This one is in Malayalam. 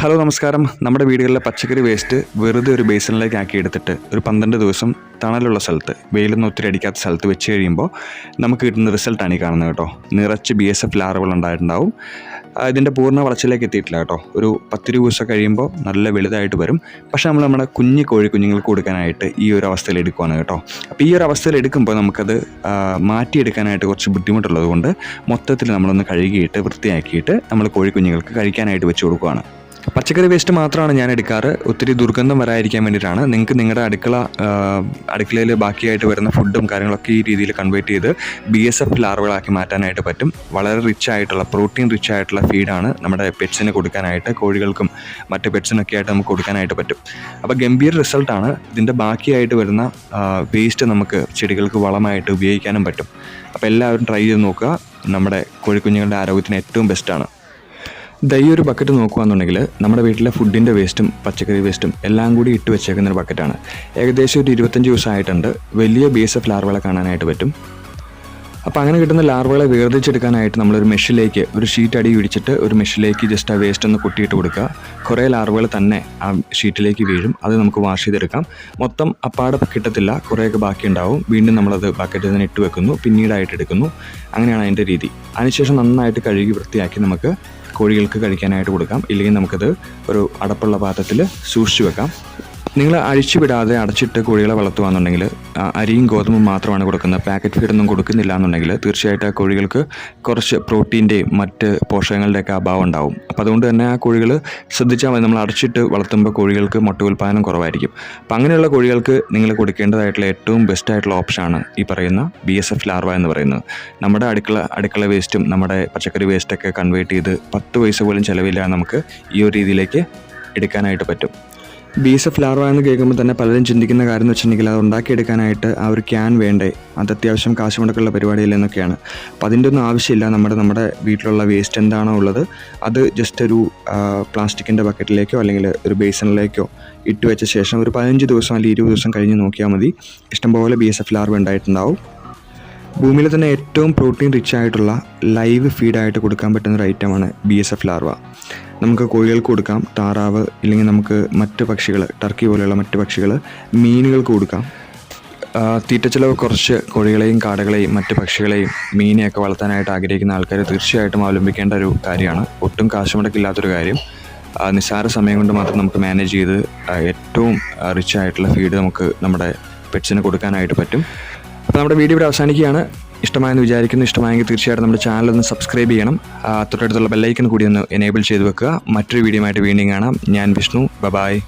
ഹലോ നമസ്കാരം. നമ്മുടെ വീടുകളിലെ പച്ചക്കറി വേസ്റ്റ് വെറുതെ ഒരു ബേസിനിലേക്ക് ആക്കി എടുത്തിട്ട് ഒരു പന്ത്രണ്ട് ദിവസം തണലുള്ള സ്ഥലത്ത് വെയിലൊന്നും ഒത്തിരി അടിക്കാത്ത സ്ഥലത്ത് വെച്ച് കഴിയുമ്പോൾ നമുക്ക് കിട്ടുന്ന റിസൾട്ടാണ് ഈ കാണുന്നത് കേട്ടോ. നിറച്ച് ബി എസ് എഫ് ലാറുകൾ ഉണ്ടായിട്ടുണ്ടാവും. ഇതിന്റെ പൂർണ വളർച്ചയിലേക്ക് എത്തിയിട്ടില്ല കേട്ടോ. ഒരു പത്തിരു ദിവസം കഴിയുമ്പോൾ നല്ല വലുതായിട്ട് വരും. പക്ഷേ നമ്മൾ നമ്മുടെ കുഞ്ഞു കോഴി കുഞ്ഞുങ്ങൾക്ക് കൊടുക്കാനായിട്ട് ഈ ഒരു അവസ്ഥയിൽ എടുക്കുവാണ് കേട്ടോ. അപ്പോൾ ഈ ഒരു അവസ്ഥയിൽ എടുക്കുമ്പോൾ നമുക്കത് മാറ്റിയെടുക്കാനായിട്ട് കുറച്ച് ബുദ്ധിമുട്ടുള്ളത് കൊണ്ട് മൊത്തത്തിൽ നമ്മളൊന്ന് കഴുകിയിട്ട് വൃത്തിയാക്കിയിട്ട് നമ്മൾ കോഴി കുഞ്ഞുങ്ങൾക്ക് കഴിക്കാനായിട്ട് വെച്ച് കൊടുക്കുകയാണ് പച്ചക്കറി വേസ്റ്റ് മാത്രമാണ് ഞാൻ എടുക്കാറ്. ഒത്തിരി ദുർഗന്ധം വരാതിരിക്കാൻ വേണ്ടിയിട്ടാണ്. നിങ്ങൾക്ക് നിങ്ങളുടെ അടുക്കള അടുക്കളയിൽ ബാക്കിയായിട്ട് വരുന്ന ഫുഡും കാര്യങ്ങളൊക്കെ ഈ രീതിയിൽ കൺവേർട്ട് ചെയ്ത് ബി എസ് എഫ് ലാർവകളാക്കി മാറ്റാനായിട്ട് പറ്റും. വളരെ റിച്ച് ആയിട്ടുള്ള പ്രോട്ടീൻ റിച്ച് ആയിട്ടുള്ള ഫീഡാണ് നമ്മുടെ പെറ്റ്സിന് കൊടുക്കാനായിട്ട് കോഴികൾക്കും മറ്റ് പെറ്റ്സിനൊക്കെ ആയിട്ട് നമുക്ക് കൊടുക്കാനായിട്ട് പറ്റും. അപ്പോൾ ഗംഭീര റിസൾട്ടാണ് ഇതിന്റെ ബാക്കിയായിട്ട് വരുന്ന വേസ്റ്റ് നമുക്ക് ചെടികൾക്ക് വളമായിട്ട് ഉപയോഗിക്കാനും പറ്റും. അപ്പോൾ എല്ലാവരും ട്രൈ ചെയ്ത് നോക്കുക. നമ്മുടെ കോഴിക്കുഞ്ഞുങ്ങളുടെ ആരോഗ്യത്തിന് ഏറ്റവും ബെസ്റ്റാണ് ദൈ ഒരു ബക്കറ്റ് നോക്കുകയാണെന്നുണ്ടെങ്കിൽ നമ്മുടെ വീട്ടിലെ ഫുഡിന്റെ വേസ്റ്റും പച്ചക്കറി വേസ്റ്റും എല്ലാം കൂടി ഇട്ട് വെച്ചേക്കുന്ന ഒരു ബക്കറ്റാണ് ഏകദേശം ഒരു ഇരുപത്തഞ്ച് ദിവസമായിട്ടുണ്ട്. വലിയ ബി എസ് എഫ് ലാർവകളെ കാണാനായിട്ട് പറ്റും. അപ്പോൾ അങ്ങനെ കിട്ടുന്ന ലാർവകളെ വേർതിരിച്ചെടുക്കാനായിട്ട് നമ്മളൊരു മെഷിലേക്ക് ഒരു ഷീറ്റ് അടി പിടിച്ചിട്ട് ഒരു മെഷിലേക്ക് ജസ്റ്റ് ആ വേസ്റ്റ് ഒന്ന് കുട്ടിയിട്ട് കൊടുക്കുക. കുറേ ലാർവകൾ തന്നെ ആ ഷീറ്റിലേക്ക് വീഴും. അത് നമുക്ക് വാഷ് ചെയ്തെടുക്കാം. മൊത്തം അപ്പാടെ കിട്ടത്തില്ല. കുറേയൊക്കെ ബാക്കി ഉണ്ടാവും വീണ്ടും നമ്മളത് ബക്കറ്റിൽ തന്നെ ഇട്ട് വെക്കുന്നു. പിന്നീടായിട്ട് എടുക്കുന്നു. അങ്ങനെയാണ് അതിന്റെ രീതി. അതിനുശേഷം നന്നായിട്ട് കഴുകി വൃത്തിയാക്കി നമുക്ക് കോഴികൾക്ക് കഴിക്കാനായിട്ട് കൊടുക്കാം. ഇല്ലെങ്കിൽ നമുക്കത് ഒരു അടപ്പുള്ള പാത്രത്തിൽ സൂക്ഷിച്ചു വെക്കാം. നിങ്ങൾ അഴിച്ചുവിടാതെ അടച്ചിട്ട് കോഴികളെ വളർത്തുകയാണെന്നുണ്ടെങ്കിൽ അരിയും ഗോതമ്പും മാത്രമാണ് കൊടുക്കുന്നത്. പാക്കറ്റ് ഫീഡൊന്നും കൊടുക്കുന്നില്ല എന്നുണ്ടെങ്കിൽ തീർച്ചയായിട്ടും ആ കോഴികൾക്ക് കുറച്ച് പ്രോട്ടീന്റെയും മറ്റ് പോഷകങ്ങളുടെയൊക്കെ അഭാവം ഉണ്ടാവും. അപ്പോൾ അതുകൊണ്ട് തന്നെ ആ കോഴികൾ ശ്രദ്ധിച്ചാൽ മതി. നമ്മൾ അടച്ചിട്ട് വളർത്തുമ്പോൾ കോഴികൾക്ക് മുട്ട ഉൽപ്പാദനം കുറവായിരിക്കും. അപ്പം അങ്ങനെയുള്ള കോഴികൾക്ക് നിങ്ങൾ കൊടുക്കേണ്ടതായിട്ടുള്ള ഏറ്റവും ബെസ്റ്റ് ആയിട്ടുള്ള ഓപ്ഷനാണ് ഈ പറയുന്ന ബി എസ് എഫ് ലാർവ എന്ന് പറയുന്നത്. നമ്മുടെ അടുക്കള അടുക്കള വേസ്റ്റും നമ്മുടെ പച്ചക്കറി വേസ്റ്റൊക്കെ കൺവേർട്ട് ചെയ്ത് പത്ത് പൈസ പോലും ചിലവില്ലാതെ നമുക്ക് ഈ ഒരു രീതിയിലേക്ക് എടുക്കാനായിട്ട് പറ്റും. ബി എസ് എഫ് ലാർവ എന്ന് കേൾക്കുമ്പോൾ തന്നെ പലരും ചിന്തിക്കുന്ന കാര്യം എന്ന് വെച്ചിട്ടുണ്ടെങ്കിൽ അത് ഉണ്ടാക്കിയെടുക്കാനായിട്ട് ആ ഒരു ക്യാൻ വേണ്ടേ? അത് അത്യാവശ്യം കാശ് മുടക്കുള്ള പരിപാടിയില്ലെന്നൊക്കെയാണ് അപ്പോൾ അതിന്റെ ഒന്നും ആവശ്യമില്ല. നമ്മുടെ നമ്മുടെ വീട്ടിലുള്ള വേസ്റ്റ് എന്താണോ ഉള്ളത് അത് ജസ്റ്റ് ഒരു പ്ലാസ്റ്റിക്കിന്റെ ബക്കറ്റിലേക്കോ അല്ലെങ്കിൽ ഒരു ബേസണിലേക്കോ ഇട്ട് വെച്ച ശേഷം ഒരു പതിനഞ്ച് ദിവസം അല്ലെങ്കിൽ ഇരുപത് ദിവസം കഴിഞ്ഞ് നോക്കിയാൽ മതി. ഇഷ്ടംപോലെ ബി എസ് എഫ് ലാർവ ഉണ്ടായിട്ടുണ്ടാവും. ഭൂമിയിൽ തന്നെ ഏറ്റവും പ്രോട്ടീൻ റിച്ച് ആയിട്ടുള്ള ലൈവ് ഫീഡായിട്ട് കൊടുക്കാൻ പറ്റുന്ന ഒരു ഐറ്റമാണ് ബി എസ് എഫ് ലാർവ. നമുക്ക് കോഴികൾക്ക് കൊടുക്കാം താറാവ് ഇല്ലെങ്കിൽ നമുക്ക് മറ്റ് പക്ഷികൾ ടർക്കി പോലെയുള്ള മറ്റ് പക്ഷികൾ മീനുകൾക്ക് കൊടുക്കാം. തീറ്റ തീറ്റച്ചെലവ് കുറച്ച് കോഴികളെയും കാടകളെയും മറ്റ് പക്ഷികളെയും മീനെയൊക്കെ വളർത്താനായിട്ട് ആഗ്രഹിക്കുന്ന ആൾക്കാർ തീർച്ചയായിട്ടും അവലംബിക്കേണ്ട ഒരു കാര്യമാണ്. ഒട്ടും കാശുമുടക്കില്ലാത്തൊരു കാര്യം. ആ, നിസ്സാര സമയം കൊണ്ട് മാത്രം നമുക്ക് മാനേജ് ചെയ്ത് ഏറ്റവും റിച്ച് ആയിട്ടുള്ള ഫീഡ് നമുക്ക് നമ്മുടെ പെറ്റ്സിന് കൊടുക്കാനായിട്ട് പറ്റും. അപ്പോൾ നമ്മുടെ വീഡിയോ ഇവിടെ അവസാനിക്കുകയാണ്. ഇഷ്ടമായെന്ന് വിചാരിക്കുന്നു. ഇഷ്ടമായെങ്കിൽ തീർച്ചയായിട്ടും നമ്മുടെ ചാനൽ ഒന്ന് സബ്സ്ക്രൈബ് ചെയ്യണം. തൊട്ടടുത്തുള്ള ബെല്ലൈക്കൺ കൂടി ഒന്ന് എനേബിൾ ചെയ്ത് വെക്കുക. മറ്റൊരു വീഡിയോ ആയിട്ട് വീണ്ടും കാണാം. ഞാൻ വിഷ്ണു. ബബായ്